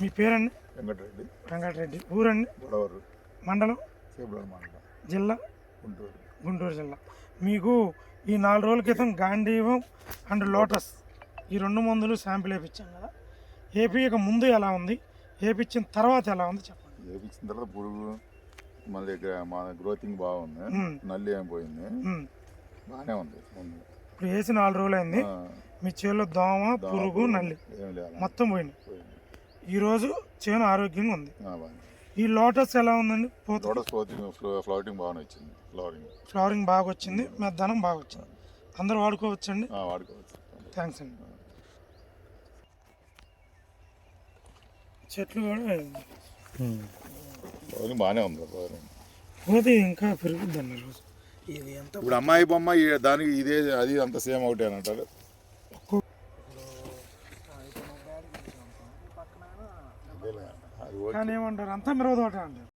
మీ పేరండి? వెంకటరెడ్డి. వెంకటరెడ్డి. ఊరండి? గొడవరు మండలం? చేపూరు మండలం. జిల్లా? గుంటూరు. గుంటూరు జిల్లా. మీకు ఈ నాలుగు రోజుల క్రితం గాంధీవం అండ్ లోటస్ ఈ రెండు మందులు శాంపిల్ వేయించాం కదా. ఏపీకి ముందు ఎలా ఉంది? వేయించిన తర్వాత ఎలా ఉంది చెప్పండి. వేపించిన తర్వాత పురుగు మళ్ళీ మా గ్రోతింగ్ బాగుంది. నల్లి ఏం పోయింది. బాగానే ఉంది. ఇప్పుడు వేసి నాలుగు రోజులు అయింది మీ చేలో దోమ పురుగు నల్లి మొత్తం పోయింది. ఈరోజు చేను ఆరోగ్యంగా ఉంది. ఈ లోటస్ ఎలా ఉందండి? పోత లోటస్ ఫ్లోటింగ్ ఫ్లవరింగ్ బాగానే వచ్చింది. ఫ్లవరింగ్ ఫ్లవరింగ్ బాగా వచ్చింది. మెద్దనం బాగా వచ్చింది. అందరూ వాడుకోవచ్చండి? వాడుకోవచ్చు. థ్యాంక్స్ అండి. చెట్లు కూడా ఫ్లవరింగ్ బాగానే ఉంది. ఫ్లవరింగ్ పోతే ఇంకా పెరుగుద్దండి రోజు. ఇది ఎంత ఇప్పుడు అమ్మాయి బొమ్మ దానికి ఇదే అది అంత సేమ్ ఒకటే అని అంటారు. అది కానీ ఏమంటారు? అంతా మిరవ అంటారు